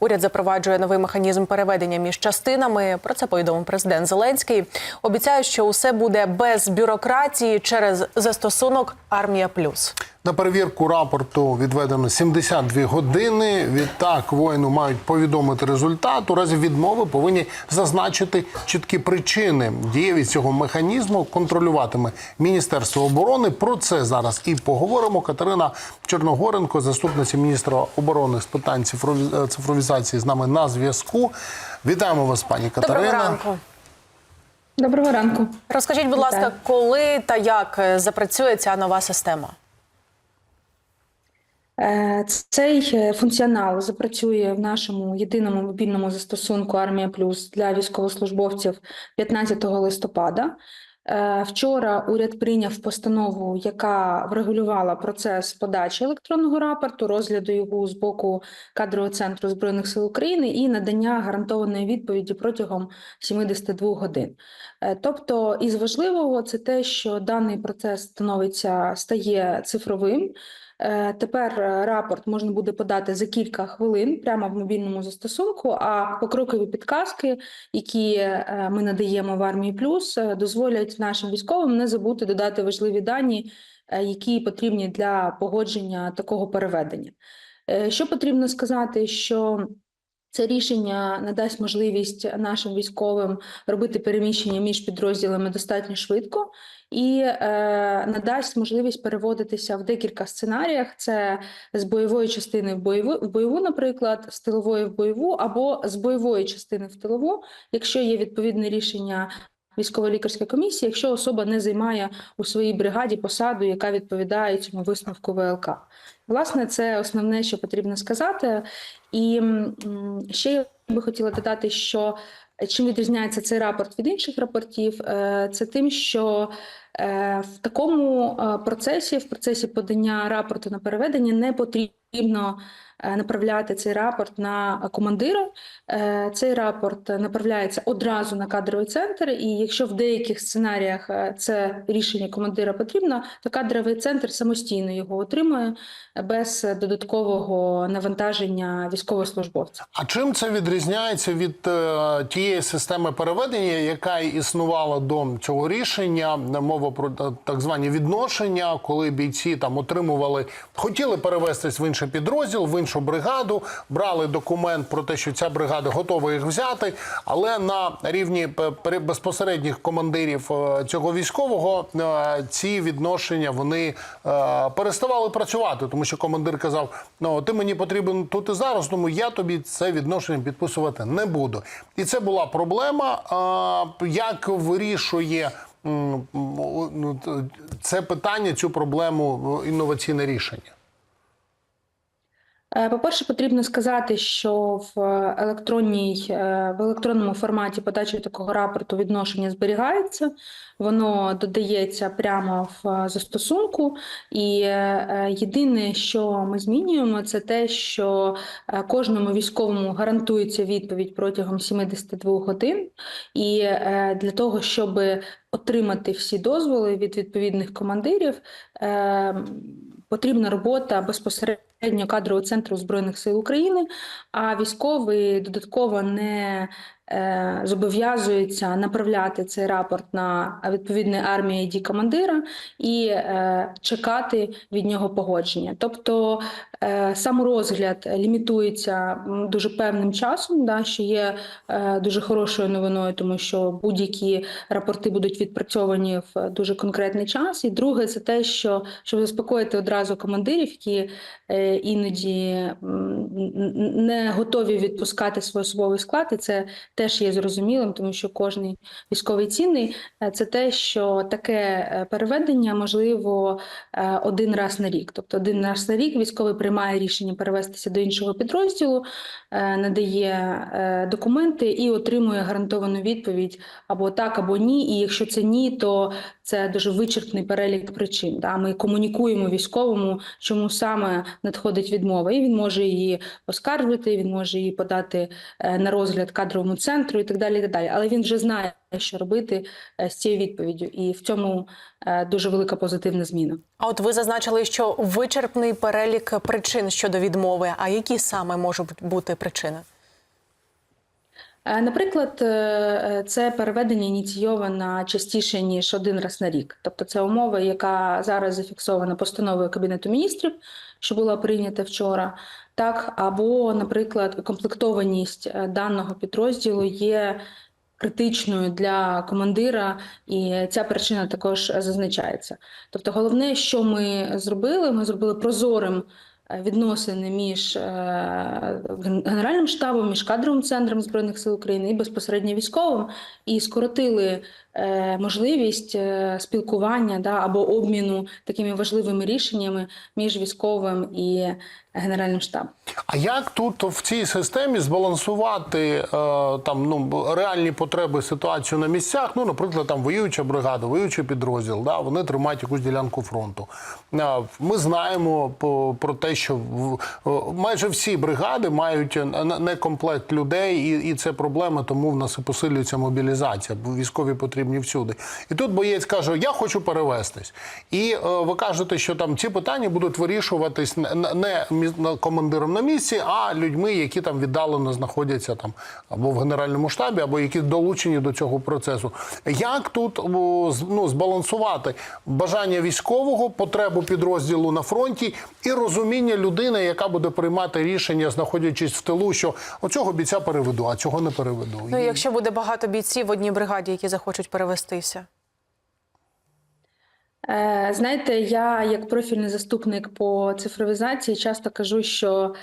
Уряд запроваджує новий механізм переведення між частинами. Про це повідомив президент Зеленський. Обіцяє, що усе буде без бюрократії через застосунок Армія Плюс. На перевірку рапорту відведено 72 години. Відтак воїну мають повідомити результат. У разі відмови повинні зазначити чіткі причини. Дієвість цього механізму контролюватиме Міністерство оборони. Про це зараз і поговоримо. Катерина Чорногоренко, заступниця міністра оборони з питань цифрові- е, цифровізації, з нами на зв'язку. Вітаємо вас, пані Катерина. Доброго ранку. Доброго ранку. Розкажіть, будь ласка, коли та як е, запрацює ця нова система? Е, Цей е, функціонал запрацює в нашому єдиному мобільному застосунку Армія Плюс для військовослужбовців 15 листопада. Е, Вчора уряд прийняв постанову, яка врегулювала процес подачі електронного рапорту, розгляду його з боку кадрового центру збройних сил України і надання гарантованої відповіді протягом 72 годин. Тобто, із важливого це те, що даний процес становиться стає цифровим. Е, Тепер е, рапорт можна буде подати за кілька хвилин прямо в мобільному застосунку. А покрокові підказки, які е, ми надаємо в армії плюс, дозволять нашим військовим не забути додати важливі дані, які потрібні для погодження такого переведення. Що потрібно сказати, що це рішення надасть можливість нашим військовим робити переміщення між підрозділами достатньо швидко і е, надасть можливість переводитися в декілька сценаріях: це з бойової частини в бойову, в бойову, наприклад, з тилової в бойову, або з бойової частини в тилову, якщо є відповідне рішення. Військово-лікарська комісія, якщо особа не займає у своїй бригаді посаду, яка відповідає цьому висновку ВЛК. Власне, це основне, що потрібно сказати. І ще я би хотіла додати, що чим відрізняється цей рапорт від інших рапортів, Е, це тим, що е, в такому е, процесі, в процесі подання рапорту на переведення, не потрібно е, направляти цей рапорт на командира. Е, Цей рапорт направляється одразу на кадровий центр, і якщо в деяких сценаріях е, це рішення командира потрібно, то кадровий центр самостійно його отримує без додаткового навантаження військовослужбовця. А чим це відрізняється від е, тієї системи переведення, яка існувала до цього рішення? Мова про е, так звані відношення, коли бійці там отримували, хотіли перевестись в інший підрозділ, в іншу бригаду, брали документ про те, що ця бригада готова їх взяти, але на рівні пе- безпосередніх командирів е, цього військового е, ці відношення вони е, переставали працювати, тому що командир казав: ну ти мені потрібен тут і зараз, тому я тобі це відношення підписувати не буду. І це була проблема. Як вирішує ну, це питання, цю проблему е, інноваційне рішення? Е, По-перше, потрібно сказати, що в електронній е, в електронному форматі подачі такого рапорту відношення зберігається, воно додається прямо в е, застосунку. І е, єдине, що ми змінюємо, це те, що е, кожному військовому гарантується відповідь протягом 72 годин. І е, для того, щоб отримати всі дозволи від відповідних командирів, е, потрібна робота безпосередньо кадрового центру збройних сил України, а військовий додатково не зобов'язується направляти цей рапорт на відповідне армії ді командира і е, чекати від нього погодження. Тобто е, сам розгляд лімітується дуже певним часом, да, що є е, дуже хорошою новиною, тому що будь-які рапорти будуть відпрацьовані в дуже конкретний час. І друге, це те, що щоб заспокоїти одразу командирів, які е, іноді не готові відпускати свій особовий склад, і це теж є зрозумілим, тому що кожний військовий цінний. Е, Це те, що таке е, переведення можливо е, один раз на рік. Тобто один раз на рік військовий приймає рішення перевестися до іншого підрозділу, надає документи і отримує гарантовану відповідь або так, або ні. І якщо це ні, то це дуже вичерпний перелік причин. Да? Ми комунікуємо військовому, чому саме надходить відмова, і він може її оскаржити, він може її подати на розгляд кадровому центру і так далі. І так далі. Але він вже знає, що робити е, з цією відповіддю, і в цьому е, дуже велика позитивна зміна. А от ви зазначили, що вичерпний перелік причин щодо відмови. А які саме можуть бути причини? Е, Наприклад, е, е, це переведення ініційовано частіше ніж один раз на рік. Тобто, це умова, яка зараз зафіксована постановою Кабінету міністрів, що була прийнята вчора. Так, або, наприклад, укомплектованість е, даного підрозділу є критичною для командира, і ця причина також зазначається. Тобто, головне, що ми зробили, ми зробили прозорим відносини між е, Генеральним штабом, між кадровим центром Збройних сил України і безпосередньо військовим, і скоротили е, можливість е, спілкування да, або обміну такими важливими рішеннями між військовим і Генеральним штабом. А як тут в цій системі збалансувати е, там ну реальні потреби ситуацію на місцях? Ну, наприклад, там воююча бригада, воюючий підрозділ, да, вони тримають якусь ділянку фронту. Е, Ми знаємо про те, що в- е, майже всі бригади мають не- комплект людей, і, і це проблема, тому в нас і посилюється мобілізація, військові потрібні всюди. І тут боєць каже: Я хочу перевестись. І е, ви кажете, що там ці питання будуть вирішуватись не, командиром на місці, а людьми, які там віддалено знаходяться там або в генеральному штабі, або які долучені до цього процесу. Як тут з- ну, збалансувати бажання військового, потребу підрозділу на фронті і розуміння людини, яка буде приймати рішення, знаходячись в тилу, що оцього бійця переведу, а цього не переведу. Ну, і якщо буде багато бійців в одній бригаді, які захочуть перевестися. Е, Знаєте, я як профільний заступник по цифровізації часто кажу, що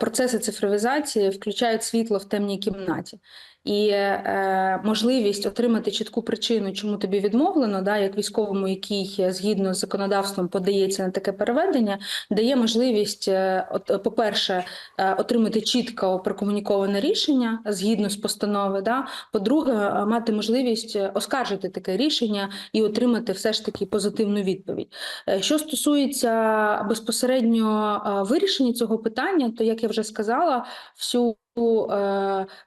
процеси цифровізації включають світло в темній кімнаті. І е, можливість отримати чітку причину, чому тобі відмовлено, да, як військовому, який е, згідно з законодавством подається на таке переведення, дає можливість, е, от, по-перше, е, отримати чітко прокомуніковане рішення згідно з постанови. Да? По-друге, е, мати можливість е, оскаржити таке рішення і отримати все ж таки позитивну відповідь. Е, Що стосується безпосередньо е, вирішення цього питання, то як я вже сказала, всю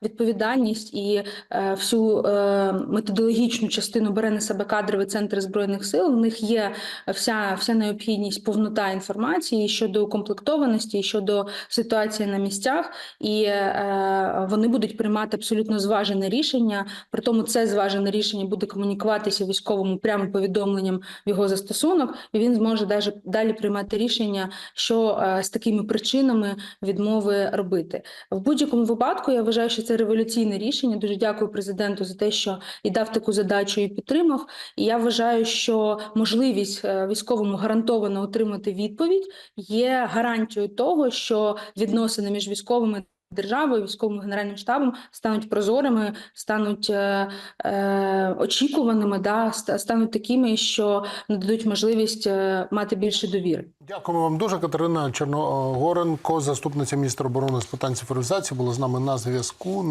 відповідальність і е, всю е, методологічну частину бере на себе кадровий центр збройних сил. В них є вся, вся необхідність, повнота інформації щодо укомплектованості, щодо ситуації на місцях, і е, вони будуть приймати абсолютно зважене рішення. При тому це зважене рішення буде комунікуватися військовому прямо повідомленням в його застосунок, і він зможе даже далі приймати рішення, що е, з такими причинами відмови робити. В будь-якому випадку я вважаю, що це революційне рішення. Дуже дякую президенту за те, що і дав таку задачу і підтримав. І я вважаю, що можливість е, військовому гарантовано отримати відповідь є гарантією того, що відносини між військовими. Державою, військовим генеральним штабом стануть прозорими, стануть е, е, очікуваними, да, стануть такими, що нададуть можливість е, мати більше довіри. Дякуємо вам дуже. Катерина Чорногоренко, заступниця міністра оборони з питань цифровізації, була з нами на зв'язку.